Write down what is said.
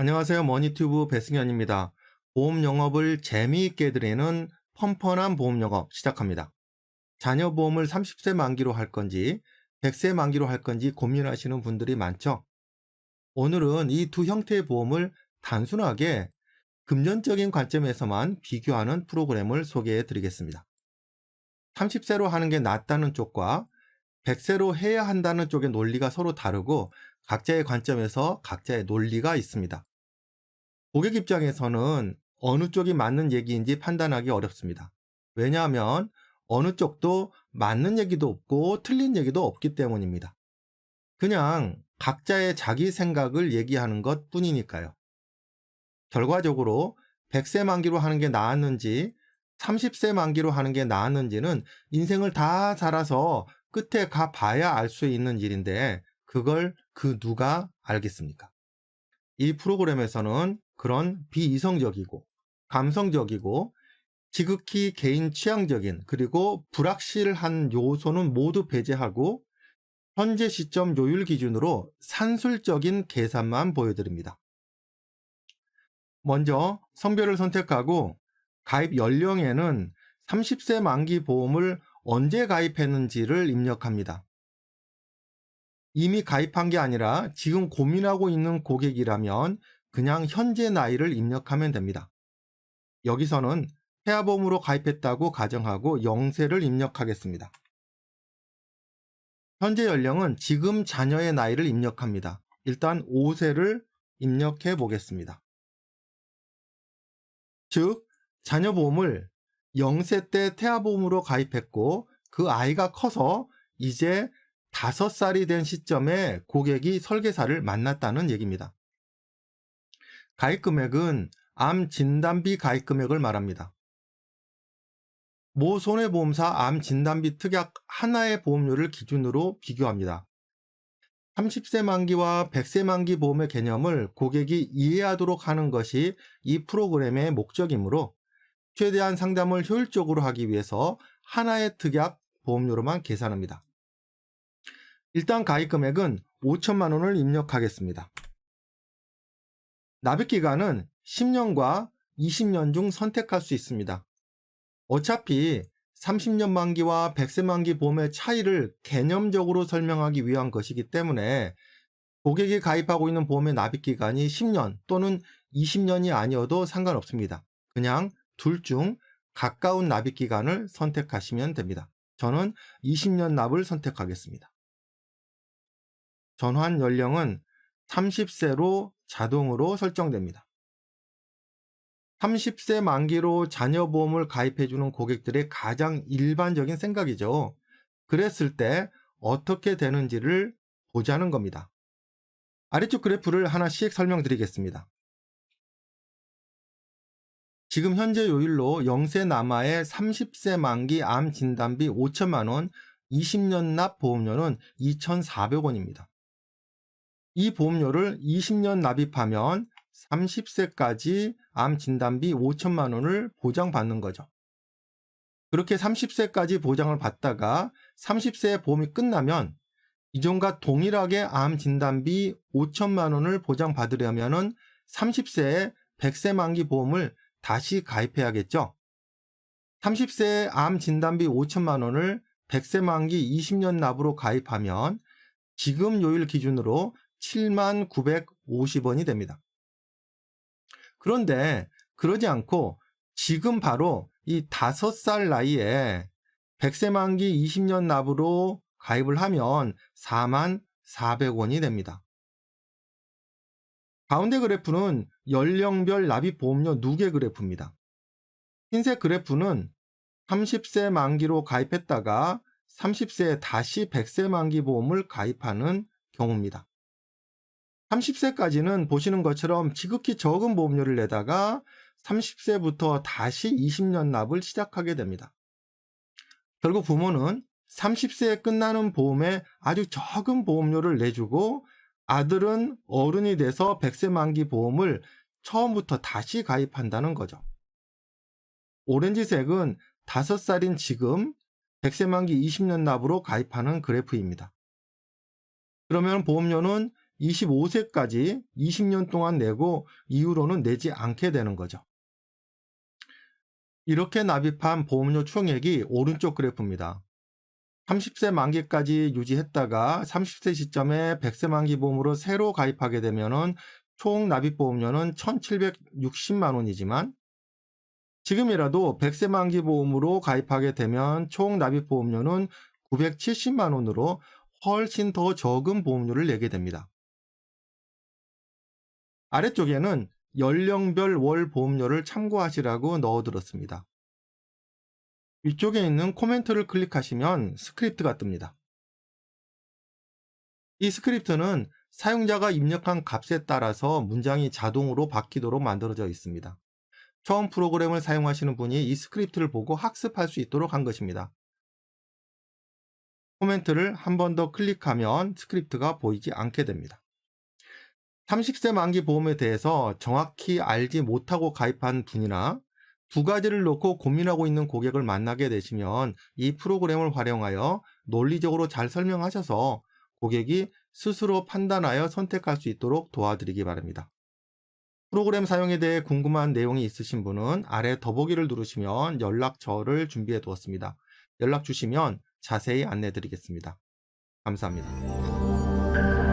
안녕하세요. 머니튜브 배승현입니다. 보험 영업을 재미있게 드리는 펀펀한 보험 영업 시작합니다. 자녀 보험을 30세 만기로 할 건지 100세 만기로 할 건지 고민하시는 분들이 많죠. 오늘은 이 두 형태의 보험을 단순하게 금전적인 관점에서만 비교하는 프로그램을 소개해 드리겠습니다. 30세로 하는 게 낫다는 쪽과 100세로 해야 한다는 쪽의 논리가 서로 다르고 각자의 관점에서 각자의 논리가 있습니다. 고객 입장에서는 어느 쪽이 맞는 얘기인지 판단하기 어렵습니다. 왜냐하면 어느 쪽도 맞는 얘기도 없고 틀린 얘기도 없기 때문입니다. 그냥 각자의 자기 생각을 얘기하는 것 뿐이니까요. 결과적으로 100세 만기로 하는 게 나았는지 30세 만기로 하는 게 나았는지는 인생을 다 살아서 끝에 가 봐야 알 수 있는 일인데 그걸 그 누가 알겠습니까? 이 프로그램에서는 그런 비이성적이고 감성적이고 지극히 개인 취향적인 그리고 불확실한 요소는 모두 배제하고 현재 시점 요율 기준으로 산술적인 계산만 보여드립니다. 먼저 성별을 선택하고 가입 연령에는 30세 만기 보험을 언제 가입했는지를 입력합니다. 이미 가입한 게 아니라 지금 고민하고 있는 고객이라면 그냥 현재 나이를 입력하면 됩니다. 여기서는 태아보험으로 가입했다고 가정하고 영세를 입력하겠습니다. 현재 연령은 지금 자녀의 나이를 입력합니다. 일단 5세를 입력해 보겠습니다. 즉, 자녀 보험을 0세 때 태아보험으로 가입했고 그 아이가 커서 이제 5살이 된 시점에 고객이 설계사를 만났다는 얘기입니다. 가입 금액은 암 진단비 가입 금액을 말합니다. 모 손해보험사 암 진단비 특약 하나의 보험료를 기준으로 비교합니다. 30세 만기와 100세 만기 보험의 개념을 고객이 이해하도록 하는 것이 이 프로그램의 목적이므로 최대한 상담을 효율적으로 하기 위해서 하나의 특약 보험료로만 계산합니다. 일단 가입 금액은 5천만 원을 입력하겠습니다. 납입 기간은 10년과 20년 중 선택할 수 있습니다. 어차피 30년 만기와 100세 만기 보험의 차이를 개념적으로 설명하기 위한 것이기 때문에 고객이 가입하고 있는 보험의 납입 기간이 10년 또는 20년이 아니어도 상관없습니다. 그냥 둘 중 가까운 납입 기간을 선택하시면 됩니다. 저는 20년 납을 선택하겠습니다. 전환 연령은 30세로 자동으로 설정됩니다. 30세 만기로 자녀보험을 가입해주는 고객들의 가장 일반적인 생각이죠. 그랬을 때 어떻게 되는지를 보자는 겁니다. 아래쪽 그래프를 하나씩 설명드리겠습니다. 지금 현재 요일로 0세 남아의 30세 만기 암 진단비 5천만원, 20년 납 보험료는 2,400원입니다. 이 보험료를 20년 납입하면 30세까지 암 진단비 5천만 원을 보장받는 거죠. 그렇게 30세까지 보장을 받다가 30세 보험이 끝나면 이전과 동일하게 암 진단비 5천만 원을 보장받으려면은 30세에 100세 만기 보험을 다시 가입해야겠죠. 30세에 암 진단비 5천만 원을 100세 만기 20년 납으로 가입하면 지금 요일 기준으로 7만 950원이 됩니다. 그런데 그러지 않고 지금 바로 이 5살 나이에 100세 만기 20년 납으로 가입을 하면 4만 400원이 됩니다. 가운데 그래프는 연령별 납입 보험료 누계 그래프입니다. 흰색 그래프는 30세 만기로 가입했다가 30세에 다시 100세 만기 보험을 가입하는 경우입니다. 30세까지는 보시는 것처럼 지극히 적은 보험료를 내다가 30세부터 다시 20년 납을 시작하게 됩니다. 결국 부모는 30세에 끝나는 보험에 아주 적은 보험료를 내주고 아들은 어른이 돼서 100세 만기 보험을 처음부터 다시 가입한다는 거죠. 오렌지색은 5살인 지금 100세 만기 20년 납으로 가입하는 그래프입니다. 그러면 보험료는 25세까지 20년 동안 내고 이후로는 내지 않게 되는 거죠. 이렇게 납입한 보험료 총액이 오른쪽 그래프입니다. 30세 만기까지 유지했다가 30세 시점에 100세 만기 보험으로 새로 가입하게 되면은 총 납입 보험료는 1,760만 원이지만 지금이라도 100세 만기 보험으로 가입하게 되면 총 납입 보험료는 970만 원으로 훨씬 더 적은 보험료를 내게 됩니다. 아래쪽에는 연령별 월 보험료를 참고하시라고 넣어들었습니다. 위쪽에 있는 코멘트를 클릭하시면 스크립트가 뜹니다. 이 스크립트는 사용자가 입력한 값에 따라서 문장이 자동으로 바뀌도록 만들어져 있습니다. 처음 프로그램을 사용하시는 분이 이 스크립트를 보고 학습할 수 있도록 한 것입니다. 코멘트를 한 번 더 클릭하면 스크립트가 보이지 않게 됩니다. 30세 만기 보험에 대해서 정확히 알지 못하고 가입한 분이나 두 가지를 놓고 고민하고 있는 고객을 만나게 되시면 이 프로그램을 활용하여 논리적으로 잘 설명하셔서 고객이 스스로 판단하여 선택할 수 있도록 도와드리기 바랍니다. 프로그램 사용에 대해 궁금한 내용이 있으신 분은 아래 더보기를 누르시면 연락처를 준비해 두었습니다. 연락 주시면 자세히 안내 드리겠습니다. 감사합니다.